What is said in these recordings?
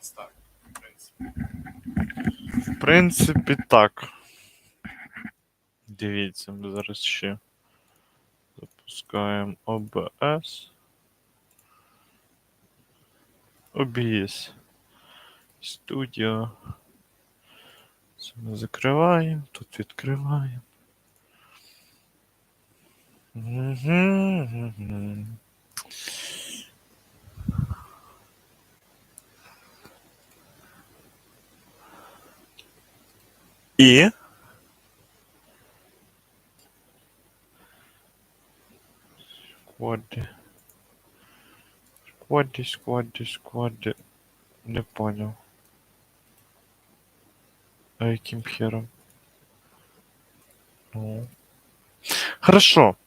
ось так, в принципі. В принципі, так. Дивіться, ми зараз ще запускаємо OBS. OBS. Studio. Це ми закриваємо, тут відкриваємо. Мгм. И... Сквады. Сквады, сквады, сквады. Не понял. А каким хером? Ну. Хорошо.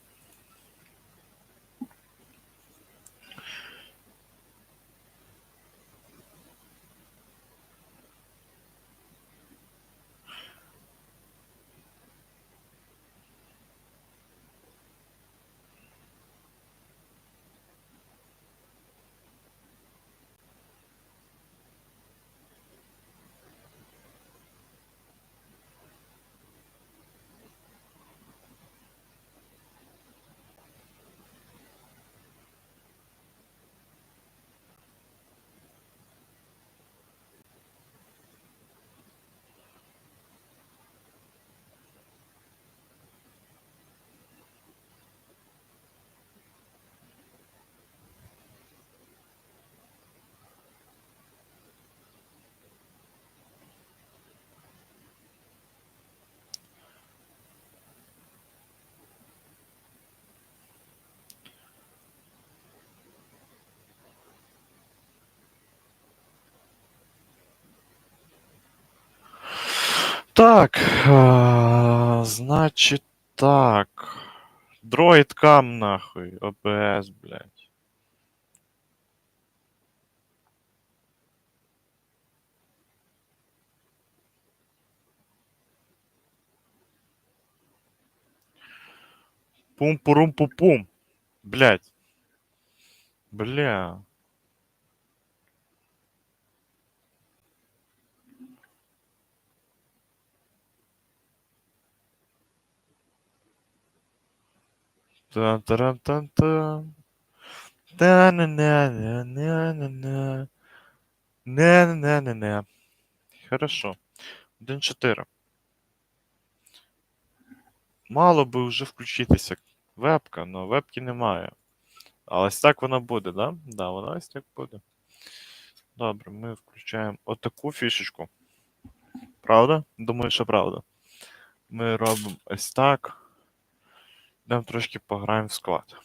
Так, а, значит так. Дроид кам нахуй, ОБС, блядь. Пум-пурум-пу-пум. Блядь. Бля. Та-на-на-на-на-на-на. Не-не-не-не-не. Хорошо. 1.4. Мало би вже включитися вебка, але вебки немає. А ось так вона буде, да? Да, вона ось так буде. Добре, ми включаємо отаку фішечку. Правда? Думаю, що правда. Ми робимо ось так. Йдемо трошки пограємо в склад.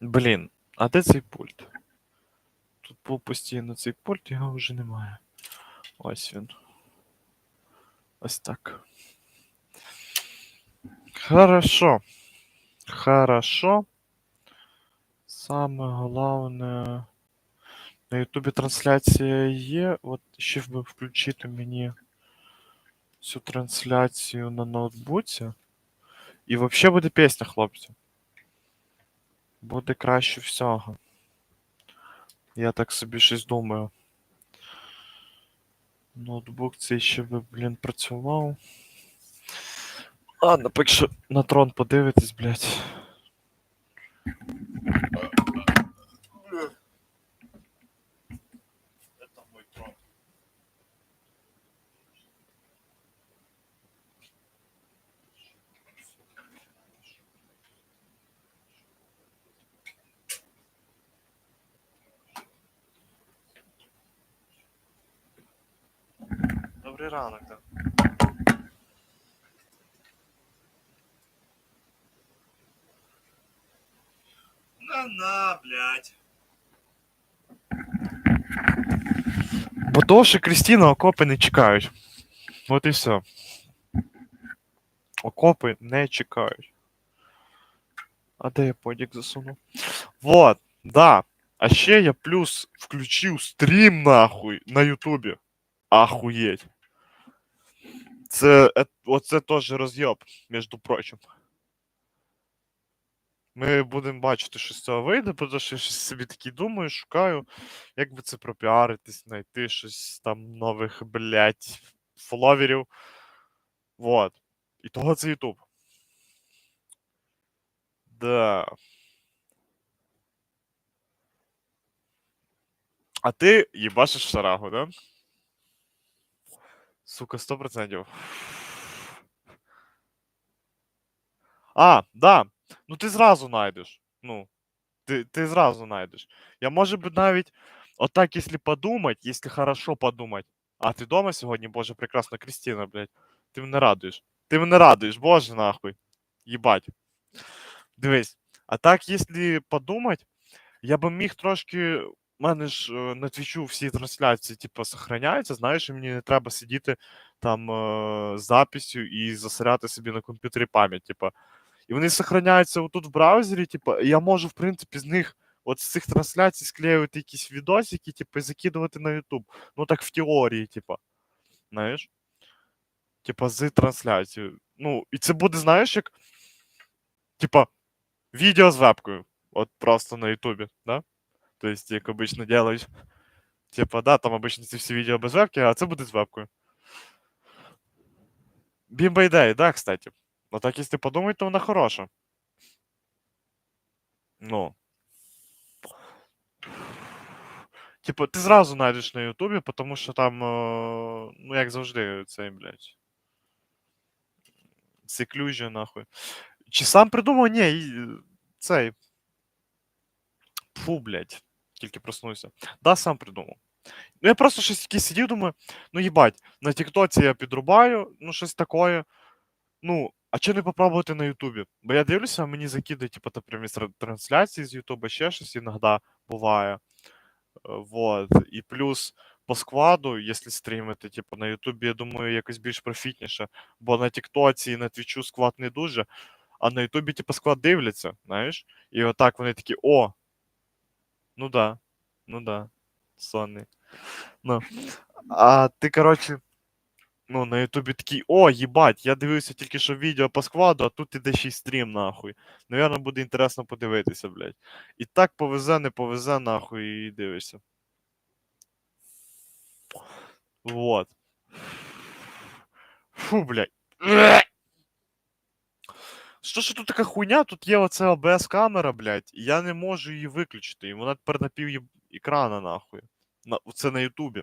Блін, а де цей пульт? Тут був постійно цей пульт, його вже немає. Ось він. Ось так. Хорошо. Хорошо. Саме головне. На Ютубі трансляція є. От ще б включити мені цю трансляцію на ноутбуці. І взагалі буде пісня, хлопці. Буде краще всього. Я так собі щось думаю. Ноутбук цей ще би, блін, працював. Ладно, поки що на трон подивитись, блядь. Добрий ранок, так. На-на, блядь. Бо того, що Крістіна окопи не чекають. От і все. Окопи не чекають. А де я подік засунув? Вот, да. А ще я плюс включив стрім нахуй на Ютубі. Ахуєть. Це, е, оце теж роз'єб, між прочим. Ми будемо бачити, що з цього вийде, тому що я щось собі такий думаю, шукаю, як би це пропіаритись, знайти щось там нових, блядь, фоловерів. Вот. І того це Ютуб. Да. А ти їбашиш шарагу, да? Сука, 100%. А, да. Ну ти зразу знайдеш. Ну, ти, ти зразу знайдеш. Я, може би, навіть отак, якщо подумать, якщо хорошо подумать. А ти дома сьогодні, боже, прекрасна Крістіна, блядь. Ти мене радуєш. Ти мене радуєш, боже нахуй. Їбать. Дивись. А так, якщо подумать, я би міг трошки. У мене ж е, на твічу всі трансляції, типу, сохраняються, знаєш, і мені не треба сидіти там е, з записю і засоряти собі на комп'ютері пам'ять, типу. І вони сохраняються отут в браузері, типу, і я можу, в принципі, з них, от з цих трансляцій склеювати якісь відосики, типу, і закидувати на YouTube. Ну так в теорії, типу. Знаєш? Типа з трансляцією. Ну, і це буде, знаєш, як. Типа, відео з вебкою. От просто на Ютубі, да? То есть, як обично делають. Типа, да, там обично ці всі відео без вебки, а це буде з вебкою. Бімба ідея, да, кстати. Ну так, якщо подумати, то вона хороша. Ну. Типу, ти зразу знайдеш на Ютубі, тому що там, е, ну, як завжди, цей, блядь. Секлюжі, нахуй. Чи сам придумав? Ні, і, цей. Фу, блядь. Тільки проснувся. Да, сам придумав. Ну, я просто щось таке сидів, думаю, ну їбать, на Тіктоці я підрубаю, ну, щось таке. Ну, а чого не попробувати на Ютубі? Бо я дивлюся, мені закидають, типу, наприклад, тра- трансляції з Ютуба, ще щось іноді буває. Е, Вот. І плюс по складу, якщо стрімити, типу, на Ютубі, я думаю, якось більш профітніше. Бо на Тіктоці і на Твічу склад не дуже, а на Ютубі, типу, склад дивляться, знаєш? І отак вони такі, о! Ну да, ну да, сонний. Ну. А ти, коротше, ну, на Ютубі такий, о, їбать, я дивився тільки що відео по складу, а тут іде ще й стрім, нахуй. Навірно, буде інтересно подивитися, блядь. І так повезе, не повезе, нахуй, і дивишся. Вот. Фу, блядь. Що ж тут така хуйня? Тут є оце ОБС камера, блядь, і я не можу її виключити. І вона тепер на пів екрана, нахуй. На, це на Ютубі.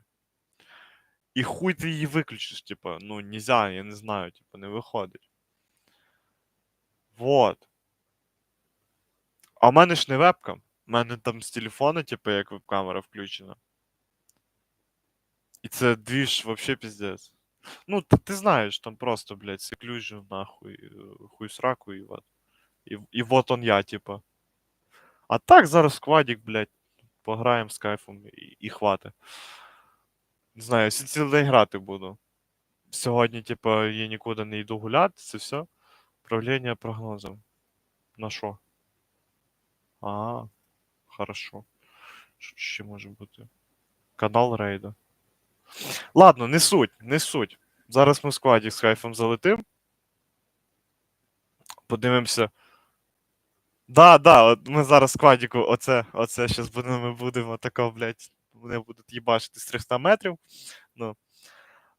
І хуй ти її виключиш, типа, ну, нельзя, я не знаю, типа, не виходить. Вот. А в мене ж не вебка. У мене там з телефона, типу, як веб-камера включена. І це двіж вообще піздець. Ну, ти, ти знаєш, там просто, блядь, секлюжу, нахуй, е, хуй сраку, і вот. І, і вот он я, типа. А так зараз сквадік, блядь, пограємо з кайфом і, і хвати. Не знаю, цілий день грати буду. Сьогодні, типа, я нікуди не йду гуляти, це все. Управління прогнозом. На що? А, хорошо. Що ще може бути? Канал рейда. Ладно, не суть, не суть. Зараз ми в складі з кайфом залетим. Подивимося. Да, да, от ми зараз в складіку, оце, оце щас будемо, ми будемо тако, блядь, вони будуть їбачити з 300 метрів. Ну.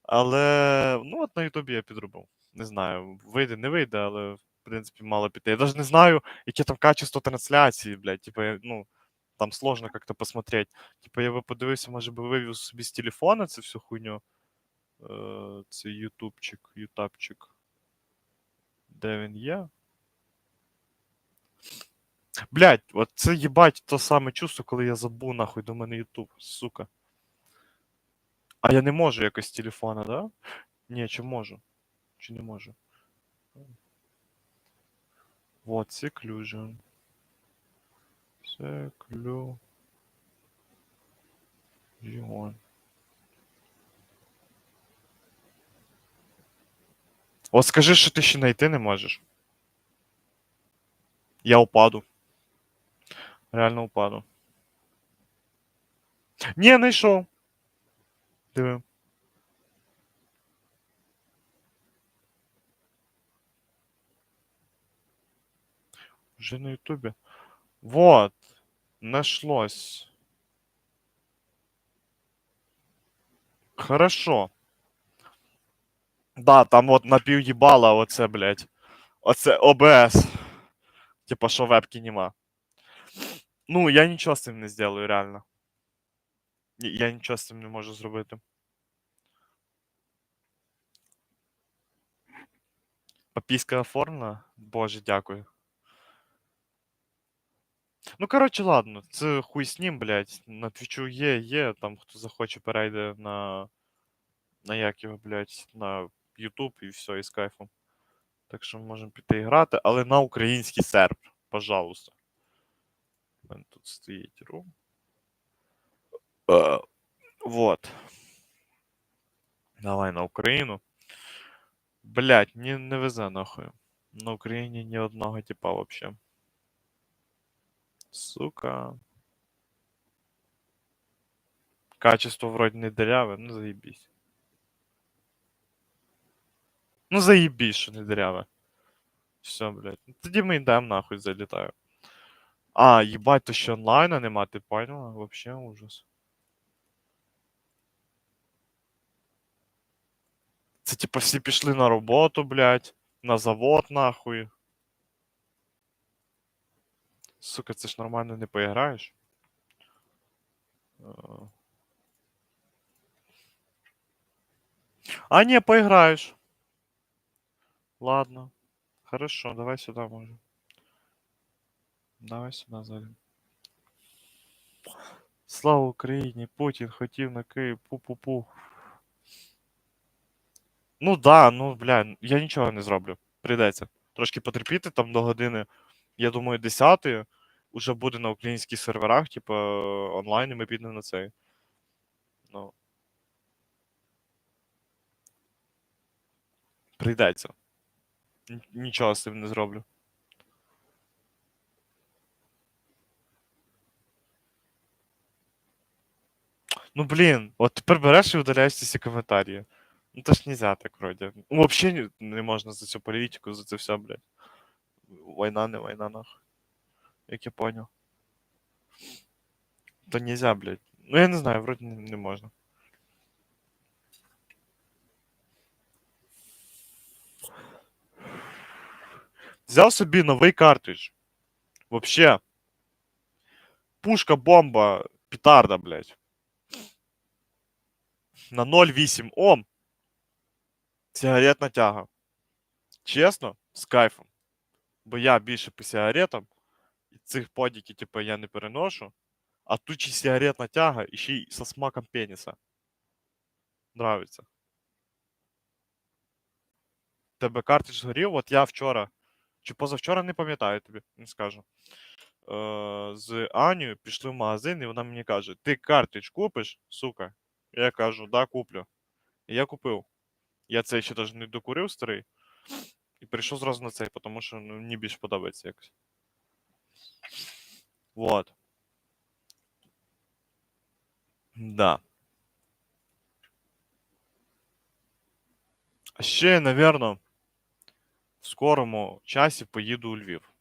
Але, ну, от на Ютубі я підробив. Не знаю, вийде, не вийде, але, в принципі, мало піти. Я навіть не знаю, яке там качество трансляції, блядь, типу, ну, там сложно как-то посмотреть. Типа, я би подивився, може би вивів собі з телефона цю всю хуйню. Е, Це ютубчик, ютабчик. Де він є? Блять, от це їбать то саме чувство, коли я забув нахуй до мене Ютуб, сука. А я не можу якось з телефона, да? Ні, чи можу? Чи не можу? Вот, seclusion. Seclusion. От скажи, що ти ще знайти не можеш. Я упаду. Реально упаду. Ні, знайшов. Диви. Уже на Ютубе. Вот. Нашлось. Хорошо. Да, там от напів'їбала оце, блядь. Оце ОБС. Типа, що вебки нема. Ну, я нічого з цим не зроблю, реально. Ні- Я нічого з цим не можу зробити. Папійська оформлена? Боже, дякую. Ну, коротше, ладно, це хуй з ним, блядь. На твічу є, є, там хто захоче перейде на. На як його, блядь, на YouTube і все, і з кайфом. Так що ми можемо піти і грати, але на український сервер, пожалуйста. У мене тут стоїть рум. Е, вот. Давай на Україну. Блять, не, не везе нахуй. На Україні ні одного типа вообще. Сука. Качество вроде не дыряве, ну заебись. Ну заебись, що не дыряве. Все, блядь. Ну, Тоді ми йдемо нахуй залітаю. А, їбать, то ще онлайна нема, ти поняла? Вообще ужас. Це типа всі пішли на роботу, блядь, на завод, нахуй. Сука, це ж нормально не поіграєш. Е. А, не, поиграешь. Ладно. Хорошо, давай сюда може. Давай сюди зайдемо. Слава Україні! Путін хотів на Київ. Пу-пу-пу. Ну да, ну бля, я нічого не зроблю. Прийдеться. Трошки потерпіти там до години, я думаю, 10 уже буде на українських серверах, типу, онлайн, і ми підемо на цей. Ну. Прийдеться. Нічого з цим не зроблю. Ну блін, от тепер береш і удаляєш ці всі коментарі. Ну то ж нельзя так вроді. Ну, вообще не, можна за цю політику, за це все, блядь. Война, не война, нахуй. Як я понял. То нельзя, блядь. Ну я не знаю, вроді не, не можна. Взяв собі новий картридж. Вообще. Пушка, бомба, петарда, блядь. На 0,8 Ом. Сигаретна тяга. Чесно, з кайфом. Бо я більше по сигаретам, Цих подіків, типу, я не переношу. А тут й сигаретна тяга і ще й со смаком пеніса. Нравиться. Тебе картридж згорів, от я вчора. Чи позавчора не пам'ятаю тобі, не скажу. Е, з Анею пішли в магазин, і вона мені каже: Ти картридж купиш, сука? Я кажу, да, куплю. І я купив. Я цей ще навіть не докурив старий. І перейшов зразу на цей, тому що ну, мені більш подобається якось. Вот. Да. А ще я, напевно, в скорому часі поїду у Львів.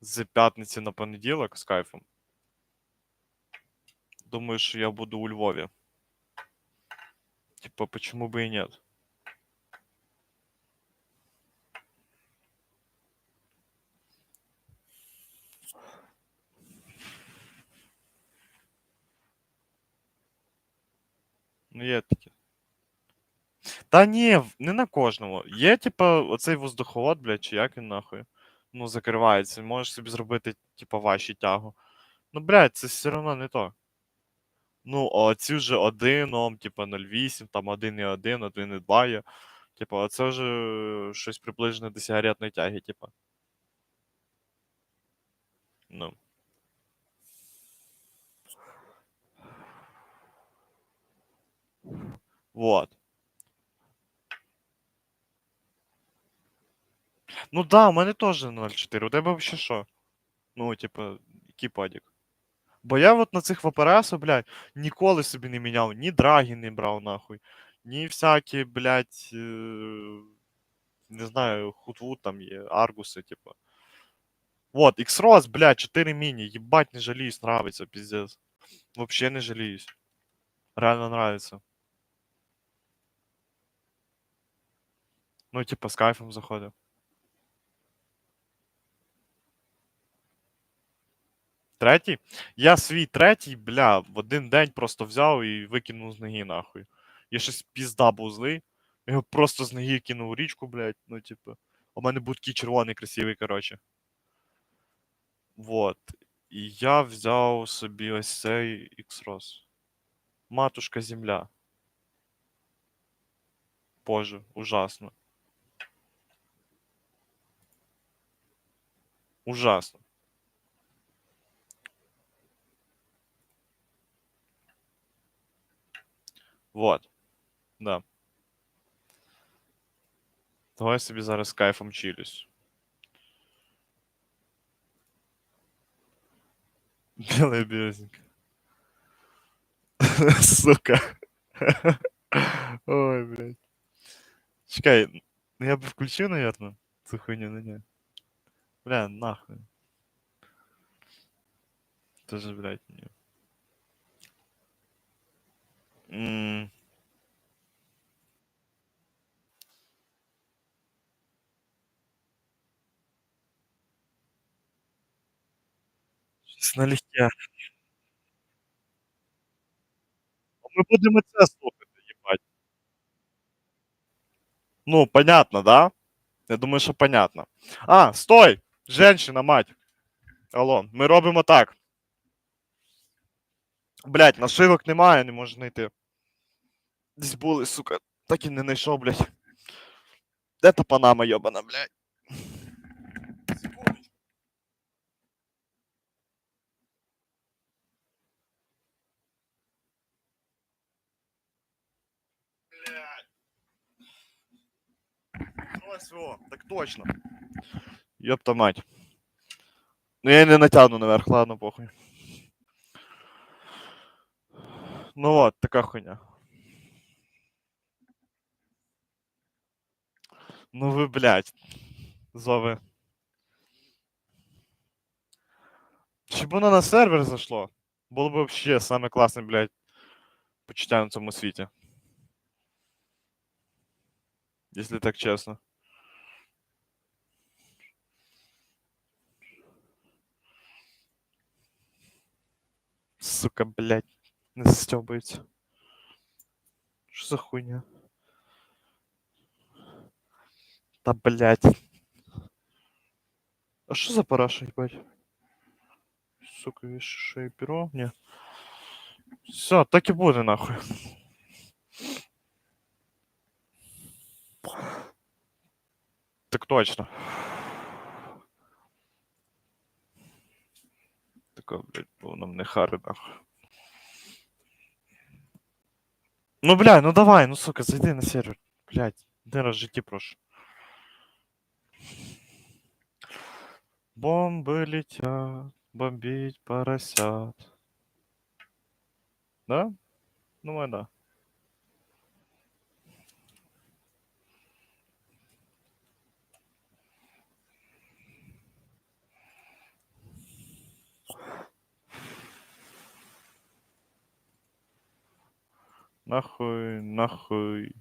З п'ятниці на понеділок з кайфом. Думаю, що я буду у Львові. Типа, почему бы и нет? Ну, є таке. Та ні, не на кожному. Є, типа, оцей воздуховод, блядь, чи як він нахуй. Ну, закривається. Можеш собі зробити, типа, ваші тягу. Ну, блядь, це все одно не то. Ну, а ці вже 1 Ом, типа 0,8, там 1,1, 1,2 є. Типа, це вже щось приближене до сигаретної тяги, типа. Ну. Вот. Ну да, у мене теж 0,4. У тебе вообще що? Ну, типа, який падік? Бо я от на цих ВПРС, блядь, ніколи собі не міняв, ні драги не брав, нахуй, ні всякі, блядь, е, не знаю, хутвуд там є, аргуси, типа. Вот, X-Rose, блядь, 4 мини. Ебать, не жалеюсь, нравится, пиздец. Вообще не жалеюсь. Реально нравится. Ну, типа, с кайфом заходив. Третій? Я свій третій, бля, в один день просто взяв і викинув з ноги нахуй. Я щось пізда був злий. Я його просто з ноги кинув у річку, блядь. Ну, типу. У мене був червоний красивий, коротше. Вот. І я взяв собі ось цей X-Rose. Матушка земля. Боже, ужасно. Ужасно. Вот. Да. Я собі зараз з кайфом чилюсь. Белая березненька. Сука. Ой, блядь. Чекай, я бы включил, наверное, эту хуйню, но не. Бля, нахуй. Тоже, блядь, не. М. Щось налегке. Ми будемо це слухати, їбать. Ну, понятно, да? Я думаю, що понятно. А, стой! Женщина, мать. Алло, ми робимо так. Блять, нашивок немає, не можу знайти. Десь були, сука. Так і не знайшов, блять. Де та панама йобана, блять? О, так точно. Ёпта мать. Ну я не натягну наверх, ладно, похуй. Ну вот, така хуйня. Ну ви, блядь. Зови. Щоб воно на сервер зашло. Було б вообще саме класне, блядь, почуття на цьому світі. Если так чесно. Сука, блядь, не застёбывается. Что за хуйня? Да, блядь. А что за параша, ебать? Сука, шею перо? Не. Все, так и буде, нахуй. Так точно. Така, блядь, повна мне хари, нахуй. Ну, блядь, ну давай, ну, сука, зайди на сервер. Блядь, один раз в житті прошу. Бомби летят, бомбить поросят. Да? Думаю, да. Нахуй, нахуй,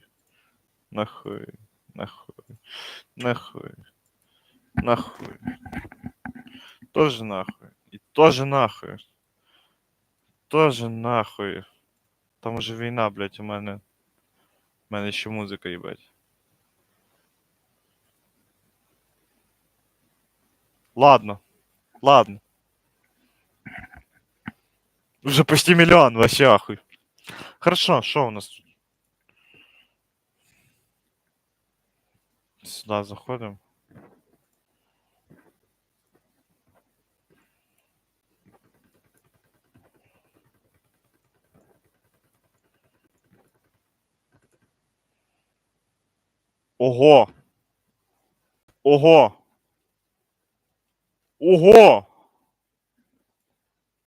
нахуй, нахуй, нахуй, нахуй. Тоже нахуй. И тоже нахуй. Тоже нахуй. Там уже війна, блядь, у мене. У мене ще музика, їбать. Ладно. Ладно. Уже почти миллион, вообще ахуй. Хорошо, что у нас тут? Сюда заходим. Ого! Ого! Ого!